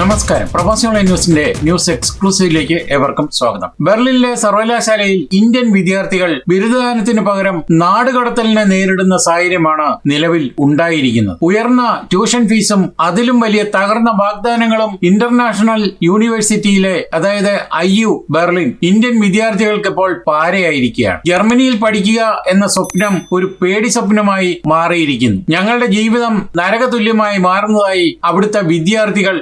നമസ്കാരം. പ്രവാസി ഓൺലൈൻ ന്യൂസിന്റെ ന്യൂസ് എക്സ്ക്ലൂസീവിലേക്ക് ഏവർക്കും സ്വാഗതം. ബെർലിനിലെ സർവകലാശാലയിൽ ഇന്ത്യൻ വിദ്യാർത്ഥികൾ ബിരുദദാനത്തിന് പകരം നാടുകടത്തലിനെ നേരിടുന്ന സാഹചര്യമാണ് നിലവിൽ ഉണ്ടായിരിക്കുന്നത്. ഉയർന്ന ട്യൂഷൻ ഫീസും അതിലും വലിയ തകർന്ന വാഗ്ദാനങ്ങളും ഇന്റർനാഷണൽ യൂണിവേഴ്സിറ്റിയിലെ അതായത് ഐ യു ബെർലിൻ ഇന്ത്യൻ വിദ്യാർത്ഥികൾക്ക് ഇപ്പോൾ പാരയായിരിക്കുകയാണ്. ജർമ്മനിയിൽ പഠിക്കുക എന്ന സ്വപ്നം ഒരു പേടി സ്വപ്നമായി മാറിയിരിക്കുന്നു. ഞങ്ങളുടെ ജീവിതം നരകതുല്യമായി മാറുന്നതായി അവിടുത്തെ വിദ്യാർത്ഥികൾ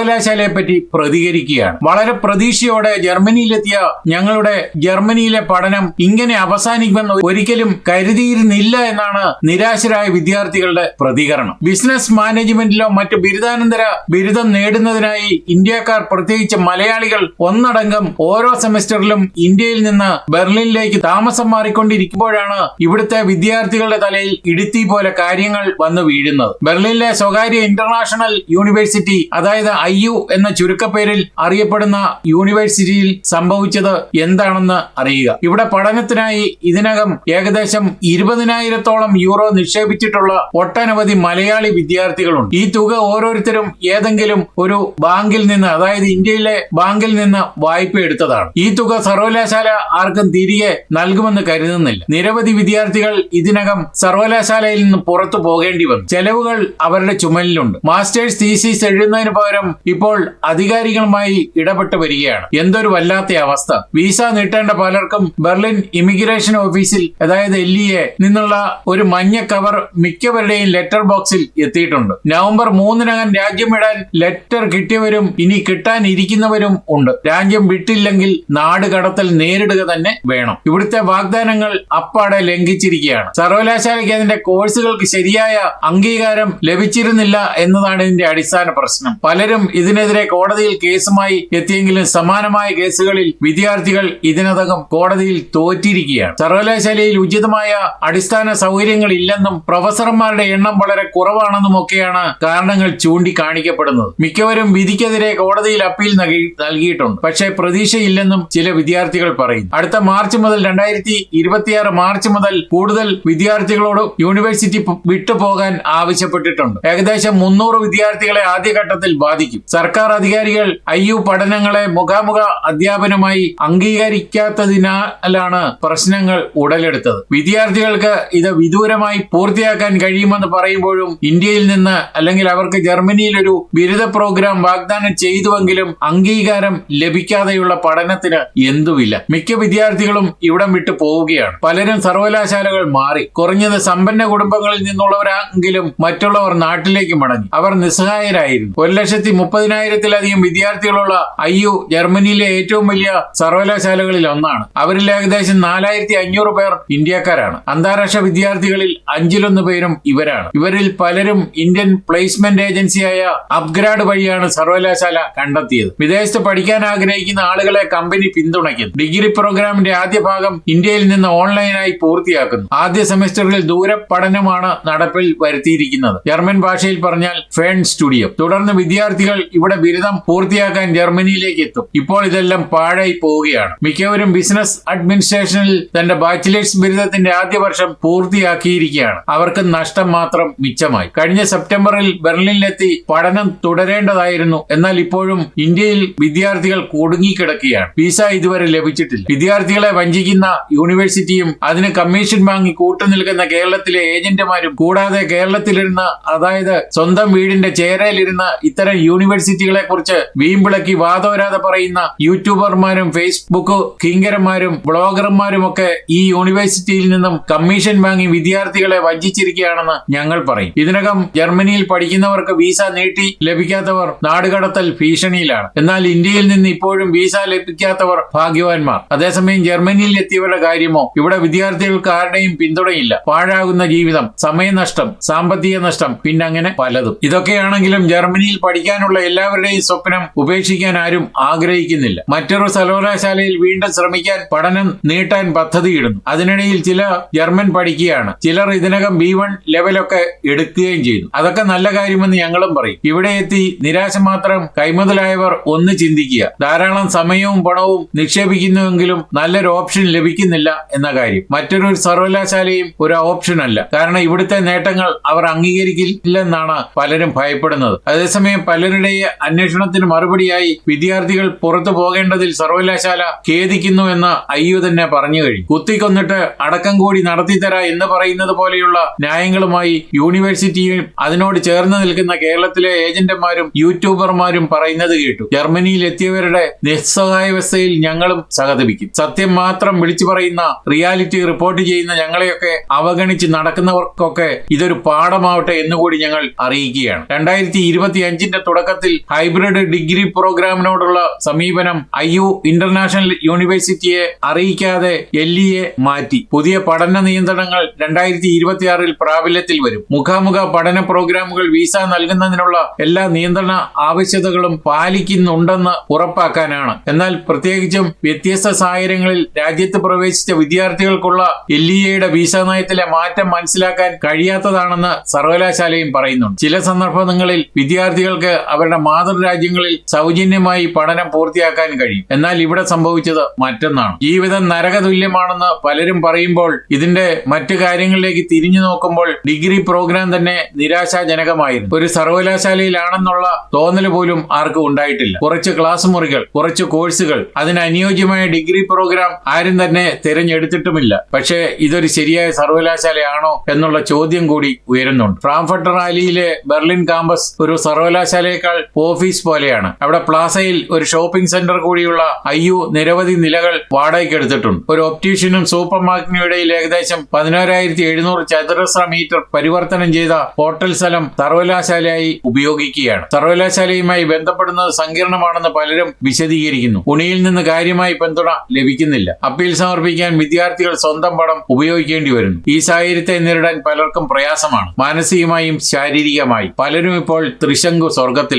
സർവകലാശാലയെ പറ്റി പ്രതികരിക്കുകയാണ്. വളരെ പ്രതീക്ഷയോടെ ജർമ്മനിയിലെത്തിയ ഞങ്ങളുടെ ജർമ്മനിയിലെ പഠനം ഇങ്ങനെ അവസാനിക്കുമെന്ന് ഒരിക്കലും കരുതിയിരുന്നില്ല എന്നാണ് നിരാശരായ വിദ്യാർത്ഥികളുടെ പ്രതികരണം. ബിസിനസ് മാനേജ്മെന്റിലോ മറ്റ് ബിരുദാനന്തര ബിരുദം നേടുന്നതിനായി ഇന്ത്യക്കാർ പ്രത്യേകിച്ച് മലയാളികൾ ഒന്നടങ്കം ഓരോ സെമസ്റ്ററിലും ഇന്ത്യയിൽ നിന്ന് ബെർലിനിലേക്ക് താമസം മാറിക്കൊണ്ടിരിക്കുമ്പോഴാണ് ഇവിടുത്തെ വിദ്യാർത്ഥികളുടെ തലയിൽ ഇടുത്തി പോലെ കാര്യങ്ങൾ വന്നു വീഴുന്നത്. ബെർലിനിലെ സ്വകാര്യ ഇന്റർനാഷണൽ യൂണിവേഴ്സിറ്റി അതായത് യു എന്ന ചുരുക്കപ്പേരിൽ അറിയപ്പെടുന്ന യൂണിവേഴ്സിറ്റിയിൽ സംഭവിച്ചത് എന്താണെന്ന് അറിയുക. ഇവിടെ പഠനത്തിനായി ഇതിനകം ഏകദേശം ഇരുപതിനായിരത്തോളം യൂറോ നിക്ഷേപിച്ചിട്ടുള്ള ഒട്ടനവധി മലയാളി വിദ്യാർത്ഥികളുണ്ട്. ഈ തുക ഓരോരുത്തരും ഏതെങ്കിലും ഒരു ബാങ്കിൽ നിന്ന് അതായത് ഇന്ത്യയിലെ ബാങ്കിൽ നിന്ന് വായ്പ എടുത്തതാണ്. ഈ തുക സർവകലാശാല ആർക്കും തിരികെ നൽകുമെന്ന് കരുതുന്നില്ല. നിരവധി വിദ്യാർത്ഥികൾ ഇതിനകം സർവകലാശാലയിൽ നിന്ന് പുറത്തു പോകേണ്ടി വന്നു. ചെലവുകൾ അവരുടെ ചുമലിലുണ്ട്. മാസ്റ്റേഴ്സ് തീസീസ് എഴുതുന്നതിന് പകരം ഇപ്പോൾ അധികാരികളുമായി ഇടപെട്ട് വരികയാണ്. എന്തൊരു വല്ലാത്ത അവസ്ഥ. വിസ നീട്ടേണ്ട പലർക്കും ബെർലിൻ ഇമിഗ്രേഷൻ ഓഫീസിൽ അതായത് എൽ ഇ എ നിന്നുള്ള ഒരു മഞ്ഞ കവർ മിക്കവരുടെയും ലെറ്റർ ബോക്സിൽ എത്തിയിട്ടുണ്ട്. നവംബർ മൂന്നിനകം രാജ്യം വിടാൻ ലെറ്റർ കിട്ടിയവരും ഇനി കിട്ടാനിരിക്കുന്നവരും ഉണ്ട്. രാജ്യം വിട്ടില്ലെങ്കിൽ നാട് കടത്തൽ നേരിടുക തന്നെ വേണം. ഇവിടുത്തെ വാഗ്ദാനങ്ങൾ അപ്പാടെ ലംഘിച്ചിരിക്കുകയാണ്. സർവകലാശാലയ്ക്ക് അതിന്റെ കോഴ്സുകൾക്ക് ശരിയായ അംഗീകാരം ലഭിച്ചിരുന്നില്ല എന്നതാണ് ഇതിന്റെ അടിസ്ഥാന പ്രശ്നം. പലരും ഇതിനെതിരെ കോടതിയിൽ കേസുമായി എത്തിയെങ്കിലും സമാനമായ കേസുകളിൽ വിദ്യാർത്ഥികൾ ഇതിനകം കോടതിയിൽ തോറ്റിരിക്കുകയാണ്. സർവകലാശാലയിൽ ഉചിതമായ അടിസ്ഥാന സൗകര്യങ്ങൾ ഇല്ലെന്നും പ്രൊഫസർമാരുടെ എണ്ണം വളരെ കുറവാണെന്നും ഒക്കെയാണ് കാരണങ്ങൾ ചൂണ്ടിക്കാണിക്കപ്പെടുന്നത്. മിക്കവരും വിധിക്കെതിരെ കോടതിയിൽ അപ്പീൽ നൽകി- നൽകിയിട്ടുണ്ട്. പക്ഷേ പ്രതീക്ഷയില്ലെന്നും ചില വിദ്യാർത്ഥികൾ പറയുന്നു. അടുത്ത മാർച്ച് മുതൽ രണ്ടായിരത്തി ഇരുപത്തിയാറ് മാർച്ച് മുതൽ കൂടുതൽ വിദ്യാർത്ഥികളോട് യൂണിവേഴ്സിറ്റി വിട്ടുപോകാൻ ആവശ്യപ്പെട്ടിട്ടുണ്ട്. ഏകദേശം മുന്നൂറ് വിദ്യാർത്ഥികളെ ആദ്യഘട്ടത്തിൽ ബാധിക്കും. സർക്കാർ അധികാരികൾ ഐ യു പഠനങ്ങളെ മുഖാമുഖ അധ്യാപനമായി അംഗീകരിക്കാത്തതിനാലാണ് പ്രശ്നങ്ങൾ ഉടലെടുത്തത്. വിദ്യാർത്ഥികൾക്ക് ഇത് വിദൂരമായി പൂർത്തിയാക്കാൻ കഴിയുമെന്ന് പറയുമ്പോഴും ഇന്ത്യയിൽ നിന്ന് അല്ലെങ്കിൽ അവർക്ക് ജർമ്മനിയിൽ ഒരു ബിരുദ പ്രോഗ്രാം വാഗ്ദാനം ചെയ്തുവെങ്കിലും അംഗീകാരം ലഭിക്കാതെയുള്ള പഠനത്തിന് എന്തുമില്ല മിക്ക വിദ്യാർത്ഥികളും ഇവിടം വിട്ടു പോവുകയാണ്. പലരും സർവകലാശാലകൾ മാറി. കുറഞ്ഞത് സമ്പന്ന കുടുംബങ്ങളിൽ നിന്നുള്ളവരാണെങ്കിലും മറ്റുള്ളവർ നാട്ടിലേക്ക് മടങ്ങി. അവർ നിസ്സഹായരായിരുന്നു. ഒരു ലക്ഷത്തി മുപ്പതിനായിരത്തിലധികം വിദ്യാർത്ഥികളുള്ള ഐ യു ജർമ്മനിയിലെ ഏറ്റവും വലിയ സർവകലാശാലകളിൽ ഒന്നാണ്. അവരിൽ ഏകദേശം നാലായിരത്തി അഞ്ഞൂറ് പേർ ഇന്ത്യക്കാരാണ്. അന്താരാഷ്ട്ര വിദ്യാർത്ഥികളിൽ അഞ്ചിലൊന്ന് പേരും ഇവരാണ്. ഇവരിൽ പലരും ഇന്ത്യൻ പ്ലേസ്മെന്റ് ഏജൻസിയായ അപ്ഗ്രാഡ് വഴിയാണ് സർവകലാശാല കണ്ടെത്തിയത്. വിദേശത്ത് പഠിക്കാൻ ആഗ്രഹിക്കുന്ന ആളുകളെ കമ്പനി പിന്തുണയ്ക്കുന്നു. ഡിഗ്രി പ്രോഗ്രാമിന്റെ ആദ്യ ഭാഗം ഇന്ത്യയിൽ നിന്ന് ഓൺലൈനായി പൂർത്തിയാക്കുന്നു. ആദ്യ സെമസ്റ്ററിൽ ദൂര പഠനമാണ് നടപ്പിൽ വരുത്തിയിരിക്കുന്നത്. ജർമ്മൻ ഭാഷയിൽ പറഞ്ഞാൽ ഫേൺ സ്റ്റുഡിയോ. തുടർന്ന് വിദ്യാർത്ഥികൾ ഇവിടെ ബിരുദം പൂർത്തിയാക്കാൻ ജർമ്മനിയിലേക്ക് എത്തും. ഇപ്പോൾ ഇതെല്ലാം പാഴായി പോവുകയാണ്. മിക്കവരും ബിസിനസ് അഡ്മിനിസ്ട്രേഷനിൽ തന്റെ ബാച്ചിലേഴ്സ് ബിരുദത്തിന്റെ ആദ്യ വർഷം പൂർത്തിയാക്കിയിരിക്കുകയാണ്. അവർക്ക് നഷ്ടം മാത്രം മിച്ചമായി. കഴിഞ്ഞ സെപ്റ്റംബറിൽ ബെർലിനിലെത്തി പഠനം തുടരേണ്ടതായിരുന്നു. എന്നാൽ ഇപ്പോഴും ഇന്ത്യയിൽ വിദ്യാർത്ഥികൾ കുടുങ്ങിക്കിടക്കുകയാണ്. വിസ ഇതുവരെ ലഭിച്ചിട്ടില്ല. വിദ്യാർത്ഥികളെ വഞ്ചിക്കുന്ന യൂണിവേഴ്സിറ്റിയും അതിന് കമ്മീഷൻ വാങ്ങി കൂട്ടുനിൽക്കുന്ന കേരളത്തിലെ ഏജന്റുമാരും കൂടാതെ കേരളത്തിലിരുന്ന അതായത് സ്വന്തം വീടിന്റെ ചേരയിലിരുന്ന ഇത്തരം യൂണിവേഴ്സിറ്റികളെ കുറിച്ച് വീമ്പിളക്കി വാദോരാതെ പറയുന്ന യൂട്യൂബർമാരും ഫേസ്ബുക്ക് കിങ്കരന്മാരും ബ്ലോഗർമാരും ഒക്കെ ഈ യൂണിവേഴ്സിറ്റിയിൽ നിന്നും കമ്മീഷൻ വാങ്ങി വിദ്യാർത്ഥികളെ വഞ്ചിച്ചിരിക്കുകയാണെന്ന് ഞങ്ങൾ പറയും. ഇതിനകം ജർമ്മനിയിൽ പഠിക്കുന്നവർക്ക് വീസ നീട്ടി ലഭിക്കാത്തവർ നാടുകടത്തൽ ഭീഷണിയിലാണ്. എന്നാൽ ഇന്ത്യയിൽ നിന്ന് ഇപ്പോഴും വീസ ലഭിക്കാത്തവർ ഭാഗ്യവാന്മാർ. അതേസമയം ജർമ്മനിയിൽ എത്തിയവരുടെ കാര്യമോ ഇവിടെ വിദ്യാർത്ഥികൾക്ക് ആരുടെയും പിന്തുണയില്ല. പാഴാകുന്ന ജീവിതം സമയനഷ്ടം സാമ്പത്തിക നഷ്ടം പിന്നെ അങ്ങനെ പലതും. ഇതൊക്കെയാണെങ്കിലും ജർമ്മനിയിൽ പഠിക്കാനുള്ള എല്ലാവരുടെയും സ്വപ്നം ഉപേക്ഷിക്കാൻ ആരും ആഗ്രഹിക്കുന്നില്ല. മറ്റൊരു സർവകലാശാലയിൽ വീണ്ടും ശ്രമിക്കാൻ പഠനം നീട്ടാൻ പദ്ധതിയിടുന്നു. അതിനിടയിൽ ചില ജർമ്മൻ പഠിക്കുകയാണ്. ചിലർ ഇതിനകം ബി വൺ ലെവലൊക്കെ എടുക്കുകയും ചെയ്തു. അതൊക്കെ നല്ല കാര്യമെന്ന് ഞങ്ങളും പറയും. ഇവിടെ എത്തി നിരാശ മാത്രം കൈമുതലായവർ ഒന്ന് ചിന്തിക്കുക. ധാരാളം സമയവും പണവും നിക്ഷേപിക്കുന്നുവെങ്കിലും നല്ലൊരു ഓപ്ഷൻ ലഭിക്കുന്നില്ല എന്ന കാര്യം. മറ്റൊരു സർവകലാശാലയും ഒരു ഓപ്ഷൻ അല്ല. കാരണം ഇവിടുത്തെ നേട്ടങ്ങൾ അവർ അംഗീകരിക്കില്ലെന്നാണ് പലരും ഭയപ്പെടുന്നത്. അതേസമയം പലരുടെയും അതിനിടെ അന്വേഷണത്തിന് മറുപടിയായി വിദ്യാർത്ഥികൾ പുറത്തു പോകേണ്ടതിൽ സർവകലാശാല ഖേദിക്കുന്നു എന്ന് അയ്യു തന്നെ പറഞ്ഞു കഴിഞ്ഞു. കുത്തിക്കൊന്നിട്ട് അടക്കം കൂടി നടത്തിത്തരാ എന്ന് പറയുന്നത് പോലെയുള്ള ന്യായങ്ങളുമായി യൂണിവേഴ്സിറ്റിയും അതിനോട് ചേർന്ന് നിൽക്കുന്ന കേരളത്തിലെ ഏജന്റുമാരും യൂട്യൂബർമാരും പറയുന്നത് കേട്ടു. ജർമ്മനിയിൽ എത്തിയവരുടെ നിസ്സഹായാവസ്ഥയിൽ ഞങ്ങളും സഹതപിക്കും. സത്യം മാത്രം വിളിച്ചു പറയുന്ന റിയാലിറ്റി റിപ്പോർട്ട് ചെയ്യുന്ന ഞങ്ങളെയൊക്കെ അവഗണിച്ച് നടക്കുന്നവർക്കൊക്കെ ഇതൊരു പാഠമാവട്ടെ എന്നുകൂടി ഞങ്ങൾ അറിയിക്കുകയാണ്. രണ്ടായിരത്തി ഇരുപത്തി അഞ്ചിന്റെ തുടക്കത്തിൽ ഹൈബ്രിഡ് ഡിഗ്രി പ്രോഗ്രാമിനോടുള്ള സമീപനം ഐ യു ഇന്റർനാഷണൽ യൂണിവേഴ്സിറ്റിയെ അറിയിക്കാതെ എൽ ഇയെ മാറ്റി. പുതിയ പഠന നിയന്ത്രണങ്ങൾ രണ്ടായിരത്തി ഇരുപത്തിയാറിൽ പ്രാബല്യത്തിൽ വരും. മുഖാമുഖ പഠന പ്രോഗ്രാമുകൾ വിസ നൽകുന്നതിനുള്ള എല്ലാ നിയന്ത്രണ ആവശ്യതകളും പാലിക്കുന്നുണ്ടെന്ന് ഉറപ്പാക്കാനാണ്. എന്നാൽ പ്രത്യേകിച്ചും വ്യത്യസ്ത സാഹചര്യങ്ങളിൽ രാജ്യത്ത് പ്രവേശിച്ച വിദ്യാർത്ഥികൾക്കുള്ള എൽ ഇ എയുടെ വിസ നയത്തിലെ മാറ്റം മനസ്സിലാക്കാൻ കഴിയാത്തതാണെന്ന് സർവകലാശാലയും പറയുന്നുണ്ട്. ചില സന്ദർഭങ്ങളിൽ വിദ്യാർത്ഥികൾക്ക് അവരുടെ മാതൃരാജ്യങ്ങളിൽ സൗജന്യമായി പഠനം പൂർത്തിയാക്കാൻ കഴിയും. എന്നാൽ ഇവിടെ സംഭവിച്ചത് മറ്റൊന്നാണ്. ജീവിതം നരകതുല്യമാണെന്ന് പലരും പറയുമ്പോൾ ഇതിന്റെ മറ്റു കാര്യങ്ങളിലേക്ക് തിരിഞ്ഞു നോക്കുമ്പോൾ ഡിഗ്രി പ്രോഗ്രാം തന്നെ നിരാശാജനകമായിരുന്നു. ഒരു സർവകലാശാലയിലാണെന്നുള്ള തോന്നൽ പോലും ആർക്കും ഉണ്ടായിട്ടില്ല. കുറച്ച് ക്ലാസ് മുറികൾ കുറച്ച് കോഴ്സുകൾ അതിന് അനുയോജ്യമായ ഡിഗ്രി പ്രോഗ്രാം ആരും തന്നെ തിരഞ്ഞെടുത്തിട്ടുമില്ല. പക്ഷേ ഇതൊരു ശരിയായ സർവകലാശാലയാണോ എന്നുള്ള ചോദ്യം കൂടി ഉയരുന്നുണ്ട്. ഫ്രാംഫർട്ടർ റാലിയിലെ ബെർലിൻ കാമ്പസ് ഒരു സർവകലാശാലയേക്കാൾ ഓഫീസ് പോലെയാണ്. അവിടെ പ്ലാസയിൽ ഒരു ഷോപ്പിംഗ് സെന്റർ കൂടിയുള്ള അയ്യു നിരവധി നിലകൾ വാടകയ്ക്ക് എടുത്തിട്ടുണ്ട്. ഒരു ഒപ്റ്റീഷ്യനും സൂപ്പർ മാർക്കറ്റിനും ഇടയിൽ ഏകദേശം പതിനോരായിരത്തി എഴുന്നൂറ് ചതുരശ്ര മീറ്റർ പരിവർത്തനം ചെയ്ത ഹോട്ടൽ സ്ഥലം സർവകലാശാലയായി ഉപയോഗിക്കുകയാണ്. സർവകലാശാലയുമായി ബന്ധപ്പെടുന്നത് സങ്കീർണമാണെന്ന് പലരും വിശദീകരിക്കുന്നു. ഉണിയിൽ നിന്ന് കാര്യമായി പിന്തുണ ലഭിക്കുന്നില്ല. അപ്പീൽ സമർപ്പിക്കാൻ വിദ്യാർത്ഥികൾ സ്വന്തം പണം ഉപയോഗിക്കേണ്ടി വരുന്നു. ഈ സാഹചര്യത്തെ നേരിടാൻ പലർക്കും പ്രയാസമാണ്. മാനസികമായും ശാരീരികമായും. പലരും ഇപ്പോൾ ത്രിശങ്കു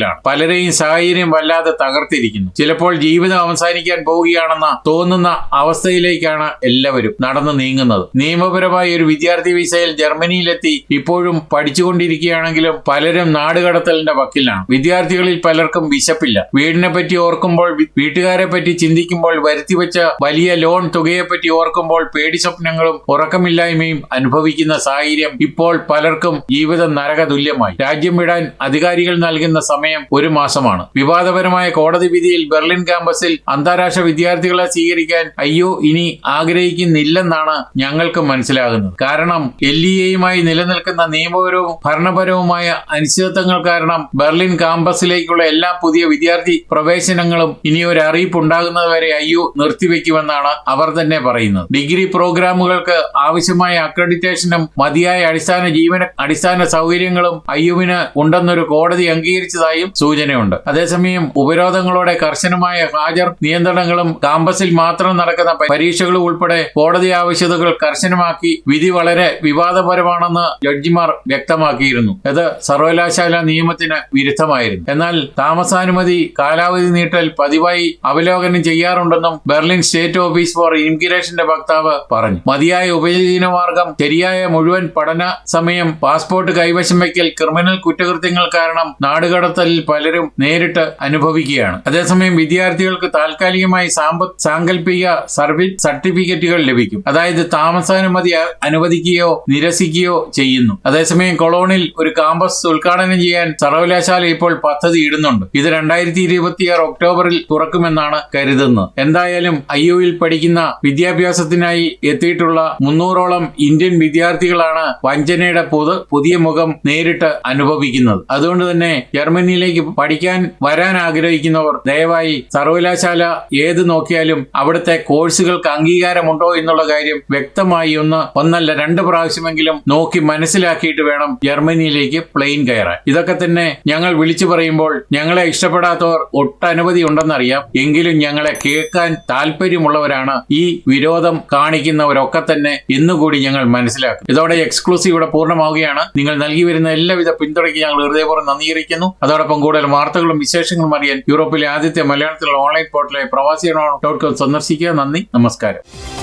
സ്വർഗത്തിലാണ് പലരെയും സാഹചര്യം വല്ലാതെ തകർത്തിരിക്കുന്നു. ചിലപ്പോൾ ജീവിതം അവസാനിക്കാൻ പോവുകയാണെന്ന തോന്നുന്ന അവസ്ഥയിലേക്കാണ് എല്ലാവരും നടന്നു നീങ്ങുന്നത്. നിയമപരമായി ഒരു വിദ്യാർത്ഥി വിസയിൽ ജർമ്മനിയിലെത്തി ഇപ്പോഴും പഠിച്ചുകൊണ്ടിരിക്കുകയാണെങ്കിലും പലരും നാടുകടത്തലിന്റെ വക്കിലാണ്. വിദ്യാർത്ഥികളിൽ പലർക്കും വിശപ്പില്ല. വീടിനെ പറ്റി ഓർക്കുമ്പോൾ വീട്ടുകാരെ പറ്റി ചിന്തിക്കുമ്പോൾ വരുത്തിവെച്ച വലിയ ലോൺ തുകയെ പറ്റി ഓർക്കുമ്പോൾ പേടി സ്വപ്നങ്ങളും ഉറക്കമില്ലായ്മയും അനുഭവിക്കുന്ന സാഹചര്യം ഇപ്പോൾ പലർക്കും ജീവിതം നരകതുല്യമായി. രാജ്യം വിടാൻ അധികാരികൾ നൽകുന്ന സമയം ഒരു മാസമാണ്. വിവാദപരമായ കോടതി വിധിയിൽ ബെർലിൻ ക്യാമ്പസിൽ അന്താരാഷ്ട്ര വിദ്യാർത്ഥികളെ സ്വീകരിക്കാൻ അയ്യോ ഇനി ആഗ്രഹിക്കുന്നില്ലെന്നാണ് ഞങ്ങൾക്ക് മനസ്സിലാകുന്നത്. കാരണം എൽ ഇ എയുമായി നിലനിൽക്കുന്ന നിയമപരവും ഭരണപരവുമായ അനിശ്ചിതത്വങ്ങൾ കാരണം ബെർലിൻ ക്യാമ്പസിലേക്കുള്ള എല്ലാ പുതിയ വിദ്യാർത്ഥി പ്രവേശനങ്ങളും ഇനി ഒരു അറിയിപ്പ് ഉണ്ടാകുന്നതുവരെ അയ്യോ നിർത്തിവെക്കുമെന്നാണ് അവർ തന്നെ പറയുന്നത്. ഡിഗ്രി പ്രോഗ്രാമുകൾക്ക് ആവശ്യമായ അക്രഡിറ്റേഷനും മതിയായ അടിസ്ഥാന ജീവന അടിസ്ഥാന സൗകര്യങ്ങളും അയ്യുവിന് ഉണ്ടെന്നൊരു കോടതി അംഗീകരിച്ചതായും സൂചനയുണ്ട്. അതേസമയം ഉപരോധങ്ങളോടെ കർശനമായ ഹാജർ നിയന്ത്രണങ്ങളും കാമ്പസിൽ മാത്രം നടക്കുന്ന പരീക്ഷകളും ഉൾപ്പെടെ കോടതി ആവശ്യതകൾ കർശനമാക്കി വിധി വളരെ വിവാദപരമാണെന്ന് ജഡ്ജിമാർ വ്യക്തമാക്കിയിരുന്നു. ഇത് സർവകലാശാല നിയമത്തിന് വിരുദ്ധമായിരുന്നു. എന്നാൽ താമസാനുമതി കാലാവധി നീട്ടൽ പതിവായി അവലോകനം ചെയ്യാറുണ്ടെന്നും ബെർലിൻ സ്റ്റേറ്റ് ഓഫീസ് ഫോർ ഇമിഗ്രേഷന്റെ വക്താവ് പറഞ്ഞു. മതിയായ ഉപജീവന മാർഗം ശരിയായ മുഴുവൻ പഠന സമയം പാസ്പോർട്ട് കൈവശം വയ്ക്കൽ ക്രിമിനൽ കുറ്റകൃത്യങ്ങൾ കാരണം നാടുകടത്തലിൽ പലരും നേരിട്ട് അനുഭവിക്കുകയാണ്. അതേസമയം വിദ്യാർത്ഥികൾക്ക് താൽക്കാലികമായി സാമ്പ സാങ്കല്പിക സർവീസ് സർട്ടിഫിക്കറ്റുകൾ ലഭിക്കും. അതായത് താമസാനുമതി അനുവദിക്കുകയോ നിരസിക്കുകയോ ചെയ്യുന്നു. അതേസമയം കൊളോണിൽ ഒരു കാമ്പസ് ഉദ്ഘാടനം ചെയ്യാൻ സർവകലാശാല ഇപ്പോൾ പദ്ധതി ഇടുന്നുണ്ട്. ഇത് രണ്ടായിരത്തി ഇരുപത്തിയാറ് ഒക്ടോബറിൽ തുറക്കുമെന്നാണ് കരുതുന്നത്. എന്തായാലും ഐ യുയിൽ പഠിക്കുന്ന വിദ്യാഭ്യാസത്തിനായി എത്തിയിട്ടുള്ള മുന്നൂറോളം ഇന്ത്യൻ വിദ്യാർത്ഥികളാണ് വഞ്ചനയുടെ പുതു പുതിയ മുഖം നേരിട്ട് അനുഭവിക്കുന്നത്. അതുകൊണ്ട് തന്നെ ജർമ്മനിയിലേക്ക് പഠിക്കാൻ വരാൻ ആഗ്രഹിക്കുന്നവർ ദയവായി സർവകലാശാല ഏത് നോക്കിയാലും അവിടുത്തെ കോഴ്സുകൾക്ക് അംഗീകാരമുണ്ടോ എന്നുള്ള കാര്യം വ്യക്തമായി ഒന്ന് ഒന്നല്ല രണ്ട് പ്രാവശ്യമെങ്കിലും നോക്കി മനസ്സിലാക്കിയിട്ട് വേണം ജർമ്മനിയിലേക്ക് പ്ലെയിൻ കയറാൻ. ഇതൊക്കെ തന്നെ ഞങ്ങൾ വിളിച്ചു പറയുമ്പോൾ ഞങ്ങളെ ഇഷ്ടപ്പെടാത്തവർ ഒട്ടനവധി ഉണ്ടെന്നറിയാം. എങ്കിലും ഞങ്ങളെ കേൾക്കാൻ താല്പര്യമുള്ളവരാണ് ഈ വിരോധം കാണിക്കുന്നവരൊക്കെ തന്നെ ഇന്നുകൂടി ഞങ്ങൾ മനസ്സിലാക്കും. ഇതോടെ എക്സ്ക്ലൂസീവ് ഇവിടെ പൂർണമാവുകയാണ്. നിങ്ങൾ നൽകി വരുന്ന എല്ലാവിധ പിന്തുണയ്ക്ക് ഞങ്ങൾ ഹൃദയപൂർവം നന്ദിയിരിക്കുന്നു അതോടൊപ്പം കൂടുതൽ വാർത്തകളും വിശേഷങ്ങളും അറിയാൻ യൂറോപ്പിലെ ആദ്യത്തെ മലയാളത്തിലുള്ള ഓൺലൈൻ പോർട്ടലായ പ്രവാസി ഡോട്ട് കോം സന്ദർശിക്കുക. നന്ദി. നമസ്കാരം.